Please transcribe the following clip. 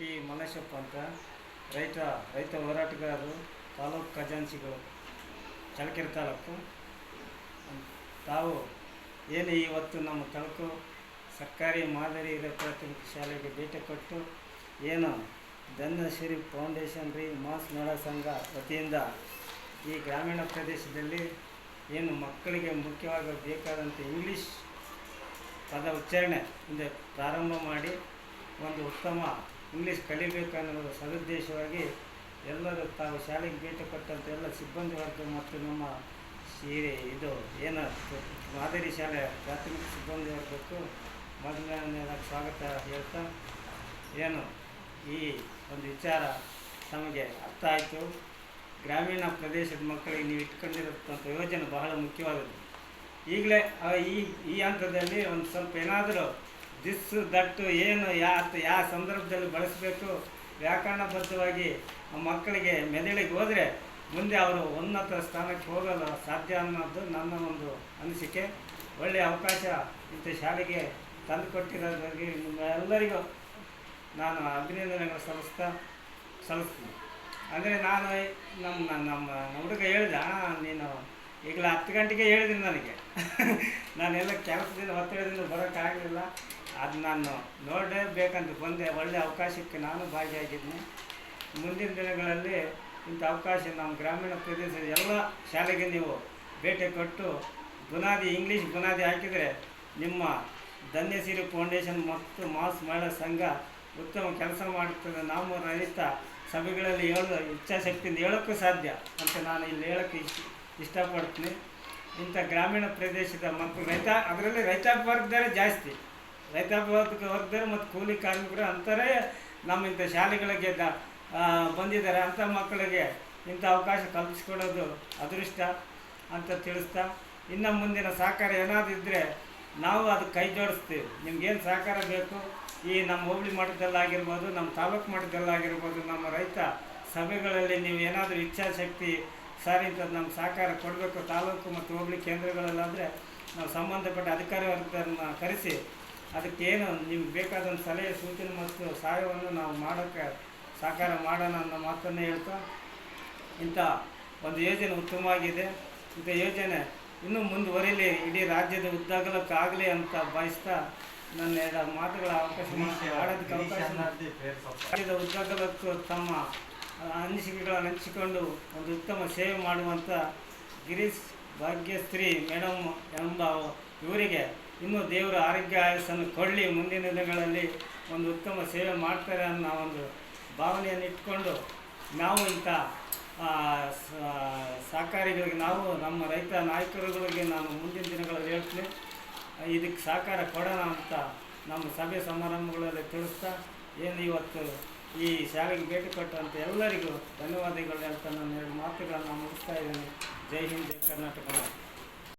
T Malleshappa ಅಂತ ರೈತ ರೈತ ಹೋರಾಟಗಾರರು, ತಾಲೂಕು ಖಜಾಂಚಿಗಳು, ಚಳ್ಳಕೆರೆ ತಾಲೂಕು. ತಾವು ಏನು ಇವತ್ತು ನಮ್ಮ ತಾಲೂಕು ಸರ್ಕಾರಿ ಮಾದರಿ ಹಿರಿಯ ಪ್ರಾಥಮಿಕ ಶಾಲೆಗೆ ಭೇಟಿ ಕೊಟ್ಟು ಏನು ಧನ್ಯಶ್ರೀ ಫೌಂಡೇಶನ್ ರೀ ಮಾಸ್ ಮೇಳ ಸಂಘ ವತಿಯಿಂದ ಈ ಗ್ರಾಮೀಣ ಪ್ರದೇಶದಲ್ಲಿ ಏನು ಮಕ್ಕಳಿಗೆ ಮುಖ್ಯವಾಗಿ ಬೇಕಾದಂಥ ಇಂಗ್ಲೀಷ್ ಪದ ಉಚ್ಚಾರಣೆ ಹಿಂದೆ ಪ್ರಾರಂಭ ಮಾಡಿ ಒಂದು ಉತ್ತಮ ಇಂಗ್ಲೀಷ್ ಕಲಿಬೇಕು ಅನ್ನೋದು ಸದುದ್ದೇಶವಾಗಿ ಎಲ್ಲರೂ ತಾವು ಶಾಲೆಗೆ ಭೇಟಿ ಕೊಟ್ಟಂಥ ಎಲ್ಲ ಸಿಬ್ಬಂದಿ ವರ್ಗ ಮತ್ತು ನಮ್ಮ ಸೀರೆ ಇದು ಏನು ಮಾದರಿ ಶಾಲೆ, ಪ್ರಾಥಮಿಕ ಸಿಬ್ಬಂದಿ ವರ್ಗಕ್ಕೂ ಮೊದಲನೇದಾಗಿ ಸ್ವಾಗತ ಹೇಳ್ತಾ, ಏನು ಈ ಒಂದು ವಿಚಾರ ನಮಗೆ ಅರ್ಥ ಆಯಿತು. ಗ್ರಾಮೀಣ ಪ್ರದೇಶದ ಮಕ್ಕಳಿಗೆ ನೀವು ಇಟ್ಕೊಂಡಿರತಕ್ಕಂಥ ಯೋಜನೆ ಬಹಳ ಮುಖ್ಯವಾದದ್ದು. ಈಗಲೇ ಈ ಈ ಹಂತದಲ್ಲಿ ಒಂದು ಸ್ವಲ್ಪ ಏನಾದರೂ ದಿಸ್ ದಟ್ಟು ಏನು ಯಾ ಯಾವ ಸಂದರ್ಭದಲ್ಲಿ ಬಳಸಬೇಕು. ವ್ಯಾಕರಣಬದ್ಧವಾಗಿ ಮಕ್ಕಳಿಗೆ ಮೆದುಳಿಗೆ ಹೋದರೆ ಮುಂದೆ ಅವರು ಉನ್ನತ ಸ್ಥಾನಕ್ಕೆ ಹೋಗಲು ಸಾಧ್ಯ ಅನ್ನೋದು ನನ್ನ ಒಂದು ಅನಿಸಿಕೆ. ಒಳ್ಳೆಯ ಅವಕಾಶ ಇಂಥ ಶಾಲೆಗೆ ತಂದುಕೊಟ್ಟಿರೋದ್ರಿಗೆ ನಿಮ್ಮೆಲ್ಲರಿಗೂ ನಾನು ಅಭಿನಂದನೆಗಳು ಸಲ್ಲಿಸ್ತಾ ಸಲ್ಲಿಸ್ತೀನಿ. ಅಂದರೆ ನಾನು ನಮ್ಮ ನಮ್ಮ ನಮ್ಮ ಹುಡುಗ ಹೇಳಿದ "ಅಣ್ಣ, ನೀನು ಈಗಲೇ ಹತ್ತು ಗಂಟೆಗೆ ಹೇಳಿದ್ದೀನಿ ನನಗೆ. ನಾನೆಲ್ಲ ಕೆಲಸದಿಂದ ಒತ್ತಡದಿಂದ ಬರೋಕ್ಕಾಗಲಿಲ್ಲ. ಅದು ನಾನು ನೋಡಲೇಬೇಕಂತ ಬಂದೆ. ಒಳ್ಳೆಯ ಅವಕಾಶಕ್ಕೆ ನಾನು ಭಾಗಿಯಾಗಿದ್ದೀನಿ. ಮುಂದಿನ ದಿನಗಳಲ್ಲಿ ಇಂಥ ಅವಕಾಶ ನಮ್ಮ ಗ್ರಾಮೀಣ ಪ್ರದೇಶದ ಎಲ್ಲ ಶಾಲೆಗೆ ನೀವು ಭೇಟಿ ಕೊಟ್ಟು ಬುನಾದಿ, ಇಂಗ್ಲೀಷ್ ಬುನಾದಿ ಹಾಕಿದರೆ ನಿಮ್ಮ ಧನ್ಯಸಿರಿ ಫೌಂಡೇಶನ್ ಮತ್ತು ಮಾಸ್ ಮಹಿಳಾ ಸಂಘ ಉತ್ತಮ ಕೆಲಸ ಮಾಡುತ್ತದೆ. ನಾವು ರೈತ ಸಭೆಗಳಲ್ಲಿ ಹೇಳೋ ಇಚ್ಛಾಶಕ್ತಿಯಿಂದ ಹೇಳೋಕ್ಕೂ ಸಾಧ್ಯ ಅಂತ ನಾನು ಇಲ್ಲಿ ಹೇಳೋಕ್ಕೆ ಇಷ್ಟ, ಇಷ್ಟಪಡ್ತೀನಿ. ಇಂಥ ಗ್ರಾಮೀಣ ಪ್ರದೇಶದ ಮತ್ತು ರೈತ, ಅದರಲ್ಲಿ ರೈತಾಪಿ ವರ್ಗದವರೇ ಜಾಸ್ತಿ. ರೈತಾಪಿ ವರ್ಗ ವರ್ಗದವರು ಮತ್ತು ಕೂಲಿ ಕಾರ್ಮಿಕರು ಅಂತಾರೆ, ನಮ್ಮ ಇಂಥ ಶಾಲೆಗಳಿಗೆ ಬಂದಿದ್ದಾರೆ. ಅಂಥ ಮಕ್ಕಳಿಗೆ ಇಂಥ ಅವಕಾಶ ಕಲ್ಪಿಸ್ಕೊಡೋದು ಅದೃಷ್ಟ ಅಂತ ತಿಳಿಸ್ತಾ, ಇನ್ನು ಮುಂದಿನ ಸಹಕಾರ ಏನಾದರೂ ಇದ್ದರೆ ನಾವು ಅದು ಕೈ ಜೋಡಿಸ್ತೀವಿ. ನಿಮ್ಗೇನು ಸಹಕಾರ ಬೇಕು? ಈ ನಮ್ಮ ಹೋಬಳಿ ಮಟ್ಟದಲ್ಲಾಗಿರ್ಬೋದು ನಮ್ಮ ತಾಲೂಕು ಮಟ್ಟದಲ್ಲಾಗಿರ್ಬೋದು ನಮ್ಮ ರೈತ ಸಭೆಗಳಲ್ಲಿ ನೀವು ಏನಾದರೂ ಇಚ್ಛಾಶಕ್ತಿ ಸರ್ ಇಂಥದ್ದು ನಮ್ಮ ಸಹಕಾರ ಕೊಡಬೇಕು ತಾಲೂಕು ಮತ್ತು ಹೋಬಳಿ ಕೇಂದ್ರಗಳಲ್ಲಾದರೆ ನಾವು ಸಂಬಂಧಪಟ್ಟ ಅಧಿಕಾರಿ ವರ್ಗದನ್ನು ಕರೆಸಿ ಅದಕ್ಕೇನು ನಿಮ್ಗೆ ಬೇಕಾದಂಥ ಸಲಹೆ ಸೂಚನೆ ಮತ್ತು ಸಹಾಯವನ್ನು ನಾವು ಮಾಡೋಕ್ಕೆ ಸಹಕಾರ ಮಾಡೋಣ ಅನ್ನೋ ಮಾತನ್ನು ಹೇಳ್ತಾ ಇಂಥ ಒಂದು ಯೋಜನೆ ಉತ್ತಮವಾಗಿದೆ. ಇಂಥ ಯೋಜನೆ ಇನ್ನೂ ಮುಂದುವರಿಲಿ ಇಡೀ ರಾಜ್ಯದ ಉದ್ದಾಗಲಕ್ಕಾಗಲಿ ಅಂತ ಬಯಸ್ತಾ ನನ್ನ ಎರಡು ಮಾತುಗಳ ಅವಕಾಶ ಮಾಡೋದಕ್ಕೆ ಅವಕಾಶ ರಾಜ್ಯದ ಉದ್ದಾಗಲಕ್ಕೂ ತಮ್ಮ ಅನಿಸಿಕೆಗಳನ್ನು ಹಂಚಿಕೊಂಡು ಒಂದು ಉತ್ತಮ ಸೇವೆ ಮಾಡುವಂಥ ಗಿರೀಶ್ ಭಾಗ್ಯಶ್ರೀ ಮೇಡಮ್ ಎಂಬ ಇವರಿಗೆ ಇನ್ನೂ ದೇವರ ಆರೋಗ್ಯ ಆಯಸ್ಸನ್ನು ಕೊಡಲಿ. ಮುಂದಿನ ದಿನಗಳಲ್ಲಿ ಒಂದು ಉತ್ತಮ ಸೇವೆ ಮಾಡ್ತಾರೆ ಅನ್ನೋ ಒಂದು ಭಾವನೆಯನ್ನು ಇಟ್ಕೊಂಡು ನಾವು ಇಂಥ ಸಹಕಾರಿಗಳಿಗೆ ನಾವು, ನಮ್ಮ ರೈತ ನಾಯಕರುಗಳಿಗೆ ನಾನು ಮುಂದಿನ ದಿನಗಳಲ್ಲಿ ಹೇಳ್ತೀನಿ, ಇದಕ್ಕೆ ಸಹಕಾರ ಕೊಡೋಣ ಅಂತ ನಮ್ಮ ಸಭೆ ಸಮಾರಂಭಗಳಲ್ಲಿ ತಿಳಿಸ್ತಾ, ಏನು ಇವತ್ತು ಈ ಶಾಲೆಗೆ ಭೇಟಿ ಕೊಟ್ಟಂಥ ಎಲ್ಲರಿಗೂ ಧನ್ಯವಾದಗಳು ಹೇಳ್ತಾ ನಾನು ಎರಡು ಮಾತುಗಳನ್ನು ಮುಗಿಸ್ತಾ ಇದ್ದೀನಿ. ಜೈ ಹಿಂದ್, ಜೈ ಕರ್ನಾಟಕ